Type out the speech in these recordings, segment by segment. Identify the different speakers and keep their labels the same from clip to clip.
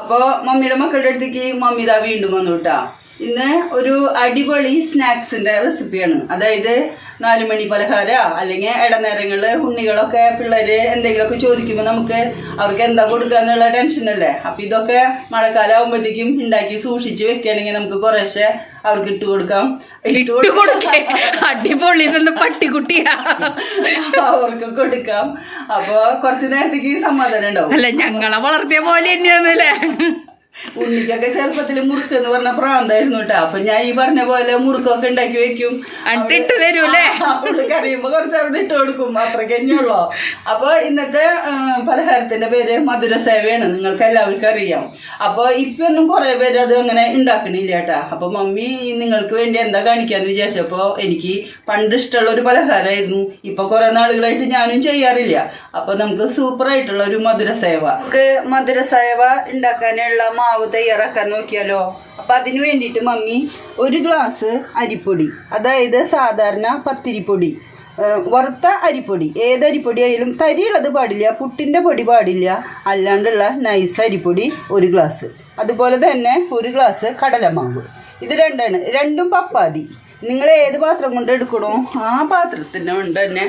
Speaker 1: അപ്പൊ മമ്മിയുടെ മക്കളുടെ അടുത്തേക്ക് മമ്മി ഇതാ വീണ്ടും വന്നു കേട്ടാ ഇന്ന് ഒരു അടിപൊളി സ്നാക്സിന്റെ റെസിപ്പിയാണ്. അതായത് നാലുമണി പലഹാര അല്ലെങ്കിൽ ഇടനേരങ്ങൾ ഉണ്ണികളൊക്കെ പിള്ളേര് എന്തെങ്കിലുമൊക്കെ ചോദിക്കുമ്പോൾ നമുക്ക് അവർക്ക് എന്താ കൊടുക്കാന്നുള്ള ടെൻഷനല്ലേ അപ്പൊ ഇതൊക്കെ മഴക്കാലം ആകുമ്പോഴത്തേക്കും ഉണ്ടാക്കി സൂക്ഷിച്ച് വെക്കുകയാണെങ്കിൽ നമുക്ക് കുറേശ്ശെ അവർക്ക് ഇട്ട് കൊടുക്കാം. ഇട്ട്
Speaker 2: ഇട്ട് കൊടുക്കേ. അടിപൊളി പട്ടിക്കുട്ടി പട്ടിക്കുട്ടിയാ.
Speaker 1: അവർക്ക് കൊടുക്കാം. അപ്പൊ കുറച്ച് നേരത്തേക്ക് സമാധാനം ഉണ്ടാവും.
Speaker 2: അല്ല ഞങ്ങളെ വളർത്തിയ പോലെ തന്നെയാന്നല്ലേ?
Speaker 1: ഉണ്ണിക്കൊക്കെ ചെറുപ്പത്തിൽ മുറുക്ക് എന്ന് പറഞ്ഞ പ്രാന്തായിരുന്നു കേട്ടോ. അപ്പൊ ഞാൻ ഈ പറഞ്ഞ പോലെ മുറുക്കൊക്കെ ഉണ്ടാക്കി വെക്കും.
Speaker 2: ഇട്ട് തരൂലേ
Speaker 1: കറിയുമ്പോ കുറച്ച് അവിടെ ഇട്ട് കൊടുക്കും. അത്രയ്ക്ക് തന്നെയുള്ളൂ അപ്പൊ ഇന്നത്തെ പലഹാരത്തിന്റെ പേര് മധുര സേവയാണ്. നിങ്ങൾക്ക് എല്ലാവർക്കും അറിയാം. അപ്പൊ ഇപ്പൊ ഒന്നും കുറെ പേര് അത് അങ്ങനെ ഉണ്ടാക്കണില്ല കേട്ടാ. അപ്പൊ മമ്മി നിങ്ങൾക്ക് വേണ്ടി എന്താ കാണിക്കാന്ന് വിചാരിച്ചപ്പോ എനിക്ക് പണ്ട് ഇഷ്ടമുള്ള ഒരു പലഹാരമായിരുന്നു. ഇപ്പൊ കുറെ നാളുകളായിട്ട് ഞാനും ചെയ്യാറില്ല. അപ്പൊ നമുക്ക് സൂപ്പർ ആയിട്ടുള്ള ഒരു മധുര സേവ. നമുക്ക് മധുര സേവ ഉണ്ടാക്കാനുള്ള മാവ് തയ്യാറാക്കാൻ നോക്കിയാലോ? അപ്പൊ അതിന് വേണ്ടിയിട്ട് മമ്മി ഒരു ഗ്ലാസ് അരിപ്പൊടി അതായത് സാധാരണ പത്തിരിപ്പൊടി വറുത്ത അരിപ്പൊടി. ഏത് അരിപ്പൊടി ആയാലും തരിയുള്ളത് പാടില്ല പുട്ടിന്റെ പൊടി പാടില്ല. അല്ലാണ്ടുള്ള നൈസ് അരിപ്പൊടി ഒരു ഗ്ലാസ്. അതുപോലെ തന്നെ ഒരു ഗ്ലാസ് കടലമാവ്. ഇത് രണ്ടാണ്. രണ്ടും പപ്പാതി. നിങ്ങൾ ഏത് പാത്രം കൊണ്ട് എടുക്കണോ ആ പാത്രത്തിന് കൊണ്ട് തന്നെ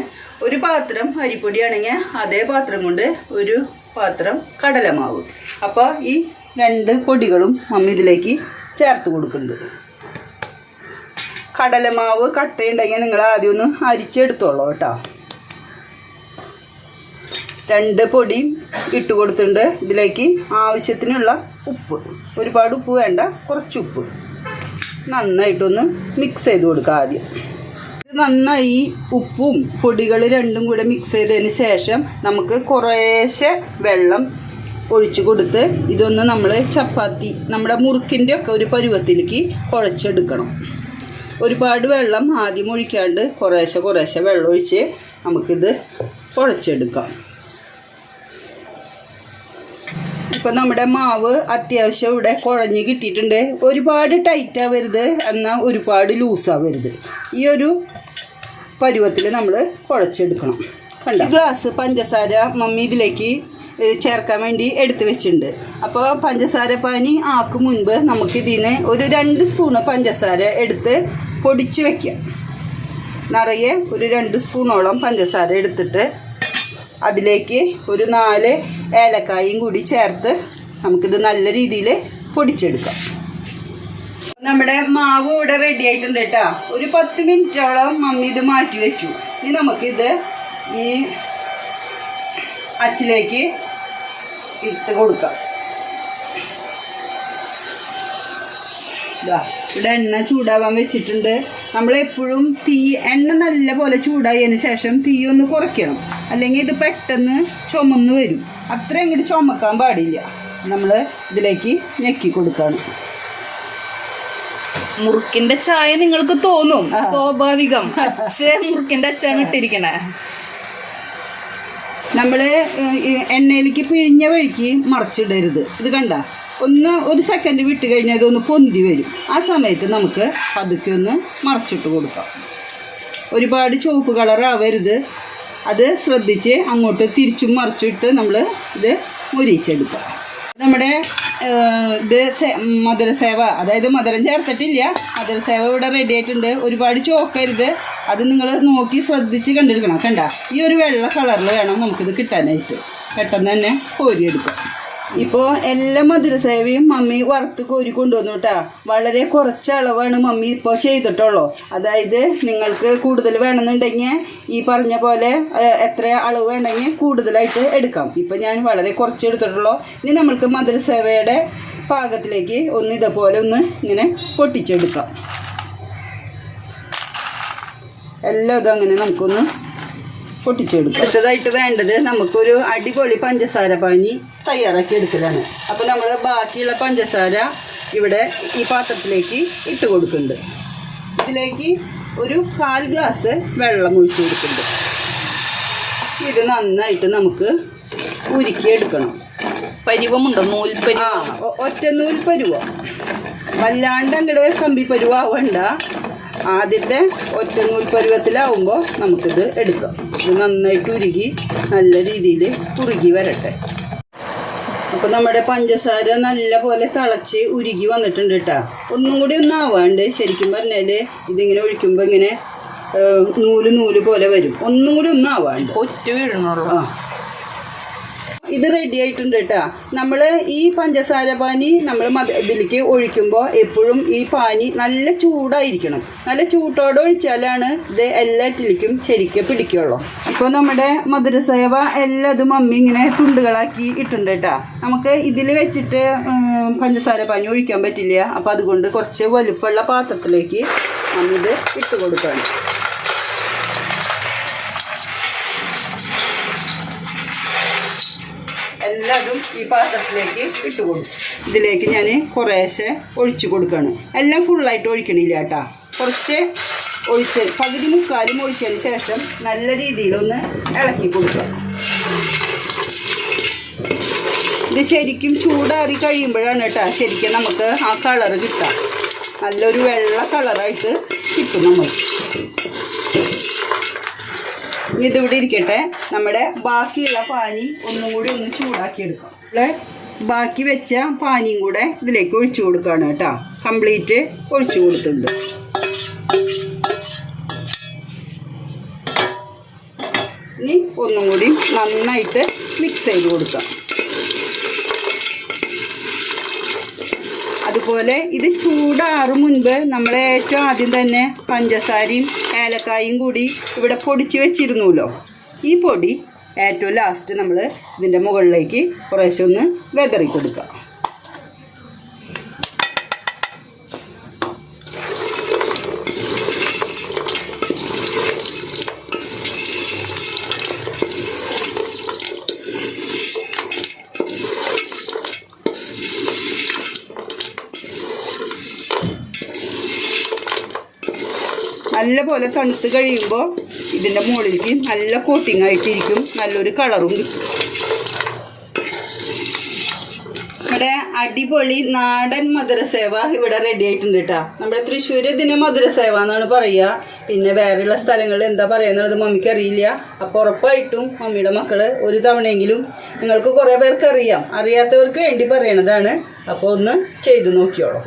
Speaker 1: ഒരു പാത്രം അരിപ്പൊടിയാണെങ്കിൽ അതേ പാത്രം കൊണ്ട് ഒരു പാത്രം കടലമാവ്. അപ്പോൾ ഈ രണ്ട് പൊടികളും മമ്മി ഇതിലേക്ക് ചേർത്ത് കൊടുക്കുന്നുണ്ട്. കടലമാവ് കട്ടയുണ്ടെങ്കിൽ നിങ്ങൾ ആദ്യം ഒന്ന് അരിച്ചെടുത്തോളൂ കേട്ടോ. രണ്ട് പൊടിയും ഇട്ട് കൊടുത്തിട്ടുണ്ട്. ഇതിലേക്ക് ആവശ്യത്തിനുള്ള ഉപ്പ്. ഒരുപാട് ഉപ്പ് വേണ്ട കുറച്ച് ഉപ്പ്. നന്നായിട്ടൊന്ന് മിക്സ് ചെയ്ത് കൊടുക്കുക ആദ്യം. ഇത് നന്നായി ഉപ്പും പൊടികൾ രണ്ടും കൂടെ മിക്സ് ചെയ്തതിന് ശേഷം നമുക്ക് കുറേശ്ശെ വെള്ളം ഒഴിച്ചു കൊടുത്ത് ഇതൊന്ന് നമ്മൾ ചപ്പാത്തി നമ്മുടെ മുറുക്കിന്റെ ഒക്കെ ഒരു പരുവത്തിലേക്ക് കുഴച്ചെടുക്കണം. ഒരുപാട് വെള്ളം ആദ്യം ഒഴിക്കാണ്ട് കുറേശ്ശെ കുറേശ്ശെ വെള്ളം ഒഴിച്ച് നമുക്കിത് കുഴച്ചെടുക്കാം. ഇപ്പം നമ്മുടെ മാവ് അത്യാവശ്യം ഇവിടെ കുഴഞ്ഞ് കിട്ടിയിട്ടുണ്ട്. ഒരുപാട് ടൈറ്റ് ആവരുത് എന്നാൽ ഒരുപാട് ലൂസാവരുത് ഈ ഒരു പരുവത്തിൽ നമ്മൾ കുഴച്ചെടുക്കണം. കണ്ട? ഗ്ലാസ് പഞ്ചസാര മമ്മി ഇതിലേക്ക് ചേർക്കാൻ വേണ്ടി എടുത്തു വെച്ചിട്ടുണ്ട്. അപ്പോൾ പഞ്ചസാര പാനി ആക്കും മുൻപ് നമുക്ക് ഇതിന് ഒരു രണ്ട് സ്പൂണ് പഞ്ചസാര എടുത്ത് പൊടിച്ച് വെക്കാം. നിറയെ ഒരു രണ്ട് സ്പൂണോളം പഞ്ചസാര എടുത്തിട്ട് അതിലേക്ക് ഒരു നാല് ഏലക്കായും കൂടി ചേർത്ത് നമുക്കിത് നല്ല രീതിയിൽ പൊടിച്ചെടുക്കാം. നമ്മുടെ മാവ് ഇവിടെ റെഡി ആയിട്ടുണ്ട് കേട്ടോ. ഒരു പത്ത് മിനിറ്റോളം മമ്മി ഇത് മാറ്റി വെച്ചു. ഇനി നമുക്കിത് ഈ അച്ചിലേക്ക് ഇട്ട് കൊടുക്കാം. ഇതാ ഇവിടെ എണ്ണ ചൂടാവാൻ വെച്ചിട്ടുണ്ട്. നമ്മൾ എപ്പോഴും തീ എണ്ണ നല്ല പോലെ ചൂടായതിന് ശേഷം തീ ഒന്ന് കുറയ്ക്കണം. അല്ലെങ്കിൽ ഇത് പെട്ടെന്ന് ചുമന്ന് വരും. അത്ര ഇങ്ങോട്ട് ചുമക്കാൻ പാടില്ല. നമ്മൾ ഇതിലേക്ക് ഞെക്കി കൊടുക്കണം.
Speaker 2: മുറുക്കിന്റെ ചായ നിങ്ങൾക്ക് തോന്നും. സ്വാഭാവികം. പക്ഷേ മുറുക്കിന്റെ അച്ചാണ് ഇട്ടിരിക്കണേ.
Speaker 1: നമ്മൾ എണ്ണയിലേക്ക് പിഴിഞ്ഞ വഴിക്ക് മറിച്ചിടരുത്. ഇത് കണ്ട? ഒന്ന് ഒരു സെക്കൻഡ് വിട്ട് കഴിഞ്ഞാൽ ഇതൊന്ന് പൊന്തി വരും. ആ സമയത്ത് നമുക്ക് പതുക്കെ ഒന്ന് മറിച്ചിട്ട് കൊടുക്കാം. ഒരുപാട് ചുവപ്പ് കളറാവരുത് അത് ശ്രദ്ധിച്ച് അങ്ങോട്ട് തിരിച്ചും മറിച്ചിട്ട് നമ്മൾ ഇത് മുരിച്ചെടുക്കാം നമ്മുടെ ഇത് മധുരസേവ അതായത് മധുരം ചേർത്തിട്ടില്ല. മധുരസേവ ഇവിടെ റെഡി ആയിട്ടുണ്ട്. ഒരുപാട് ചോക്കരുത് അത് നിങ്ങൾ നോക്കി ശ്രദ്ധിച്ച് കണ്ടെടുക്കണം കണ്ട? ഈ ഒരു വെള്ള കളറിൽ വേണം നമുക്കിത് കിട്ടാനായിട്ട്. പെട്ടെന്ന് തന്നെ കോരിയെടുക്കാം. ഇപ്പോൾ എല്ലാ മധുരസേവയും മമ്മി വറുത്ത് കോരി കൊണ്ടുവന്നു കേട്ടാ വളരെ കുറച്ച് അളവാണ് മമ്മി ഇപ്പോൾ ചെയ്തിട്ടുള്ളൂ. അതായത് നിങ്ങൾക്ക് കൂടുതൽ വേണമെന്നുണ്ടെങ്കിൽ ഈ പറഞ്ഞ പോലെ എത്ര അളവ് വേണമെങ്കിൽ കൂടുതലായിട്ട് എടുക്കാം. ഇപ്പൊ ഞാൻ വളരെ കുറച്ച് എടുത്തിട്ടുള്ളൂ. ഇനി നമ്മൾക്ക് മധുരസേവയുടെ പാകത്തിലേക്ക് ഒന്ന് ഇതേപോലെ ഒന്ന് ഇങ്ങനെ പൊട്ടിച്ചെടുക്കാം. എല്ലാം ഇതും അങ്ങനെ നമുക്കൊന്ന് പൊട്ടിച്ചെടുക്കും. അടുത്തതായിട്ട് വേണ്ടത് നമുക്കൊരു അടിപൊളി പഞ്ചസാര പാനി തയ്യാറാക്കി എടുക്കലാണ്. അപ്പോൾ നമ്മൾ ബാക്കിയുള്ള പഞ്ചസാര ഇവിടെ ഈ പാത്രത്തിലേക്ക് ഇട്ട് കൊടുക്കുന്നുണ്ട്. ഇതിലേക്ക് ഒരു കാൽ ഗ്ലാസ് വെള്ളം ഒഴിച്ച് കൊടുക്കുന്നുണ്ട്. ഇത് നന്നായിട്ട് നമുക്ക് ഉരുക്കിയെടുക്കണം.
Speaker 2: പരിവമുണ്ടോ? നൂൽപ്പരി
Speaker 1: ആ ഒറ്റ നൂൽപ്പരുവ പരുവോ. വല്ലാണ്ട് അങ്ങോട്ട് കമ്പി പരുവാവണ്ട. ആദ്യത്തെ ഒറ്റ നൂൽപ്പരുവത്തിലാവുമ്പോൾ നമുക്കിത് എടുക്കാം. ഇത് നന്നായിട്ട് ഉരുകി നല്ല രീതിയിൽ കുറുകി വരട്ടെ. അപ്പൊ നമ്മുടെ പഞ്ചസാര നല്ല പോലെ തിളച്ച് ഉരുകി വന്നിട്ടുണ്ട് കേട്ടാ ഒന്നും കൂടി ഒന്നും ആവാണ്ട് ശരിക്കും പറഞ്ഞാൽ ഇതിങ്ങനെ ഒഴിക്കുമ്പോ ഇങ്ങനെ നൂൽ നൂൽ പോലെ വരും. ഒന്നും കൂടി ഒന്നും ആവാണ്ട്.
Speaker 2: ഒറ്റ വീഴണുള്ളൂ
Speaker 1: ആ. ഇത് റെഡി ആയിട്ടുണ്ട് കേട്ടാ നമ്മൾ ഈ പഞ്ചസാര പാനി നമ്മൾ ഇതിലേക്ക് ഒഴിക്കുമ്പോൾ എപ്പോഴും ഈ പാനി നല്ല ചൂടായിരിക്കണം. നല്ല ചൂട്ടോടെ ഒഴിച്ചാലാണ് ഇത് എല്ലാറ്റിലേക്കും ശരിക്കും പിടിക്കുള്ളൂ. ഇപ്പോൾ നമ്മുടെ മധുരസേവ എല്ലാതും മമ്മി ഇങ്ങനെ തുണ്ടുകളാക്കി ഇട്ടുണ്ട് കേട്ടാ നമുക്ക് ഇതിൽ വെച്ചിട്ട് പഞ്ചസാര പാനി ഒഴിക്കാൻ പറ്റില്ല. അപ്പോൾ അതുകൊണ്ട് കുറച്ച് വലുപ്പമുള്ള പാത്രത്തിലേക്ക് നമ്മൾ ഇത് ഇട്ട് കൊടുക്കുകയാണ് എല്ലാതും ഈ പാത്രത്തിലേക്ക് ഇട്ട് കൊടുക്കും. ഇതിലേക്ക് ഞാൻ കുറേശ്ശെ ഒഴിച്ചു കൊടുക്കുകയാണ് എല്ലാം ഫുള്ളായിട്ട് ഒഴിക്കണില്ല കേട്ടാ. കുറച്ച് ഒഴിച്ച് പകുതി മുക്കാലും ഒഴിച്ചതിന് ശേഷം നല്ല രീതിയിലൊന്ന് ഇളക്കി കൊടുക്കുക. ഇത് ശരിക്കും ചൂടാറി കഴിയുമ്പോഴാണ് കേട്ടോ ശരിക്കും നമുക്ക് ആ കളറ് കിട്ടുക. നല്ലൊരു വെള്ള കളറായിട്ട് കിട്ടും നമുക്ക് ഇനി ഇതിവിടെ ഇരിക്കട്ടെ. നമ്മുടെ ബാക്കിയുള്ള പാനി ഒന്നും കൂടി ഒന്ന് ചൂടാക്കി എടുക്കാം ഇവിടെ ബാക്കി വെച്ച പാനിയും കൂടെ ഇതിലേക്ക് ഒഴിച്ചു കൊടുക്കുകയാണ് കേട്ടോ. കംപ്ലീറ്റ് ഒഴിച്ചു കൊടുത്തിട്ടുണ്ട്. ഇനി ഒന്നും കൂടി നന്നായിട്ട് മിക്സ് ചെയ്ത് കൊടുക്കാം. അതുപോലെ ഇത് ചൂടാറും മുൻപ് നമ്മൾ ഏറ്റവും ആദ്യം തന്നെ പഞ്ചസാരയും ഏലക്കായും കൂടി ഇവിടെ പൊടിച്ച് വെച്ചിരുന്നുല്ലോ ഈ പൊടി ഏറ്റവും ലാസ്റ്റ് നമ്മൾ ഇതിന്റെ മുകളിലേക്ക് കുറേശ്ശെ ഒന്ന് വെതറി കൊടുക്കുക നല്ല പോലെ തണുത്ത് കഴിയുമ്പോൾ ഇതിന്റെ മുകളിലേക്ക് നല്ല കോട്ടിംഗ് ആയിട്ടിരിക്കും. നല്ലൊരു കളറും നമ്മുടെ അടിപൊളി നാടൻ മധുരസേവ ഇവിടെ റെഡി ആയിട്ടുണ്ട് കേട്ടോ നമ്മുടെ തൃശ്ശൂർ ഇതിന് മധുരസേവ എന്നാണ് പറയുക പിന്നെ വേറെയുള്ള സ്ഥലങ്ങളിൽ എന്താ പറയുന്നത് മമ്മിക്ക് അറിയില്ല. അപ്പോൾ ഉറപ്പായിട്ടും മമ്മിയുടെ മക്കൾ ഒരു തവണയെങ്കിലും നിങ്ങൾക്ക് കുറേ പേർക്ക് അറിയാം. അറിയാത്തവർക്ക് വേണ്ടി പറയണതാണ്. അപ്പോൾ ഒന്ന് ചെയ്തു നോക്കിയോളൂ.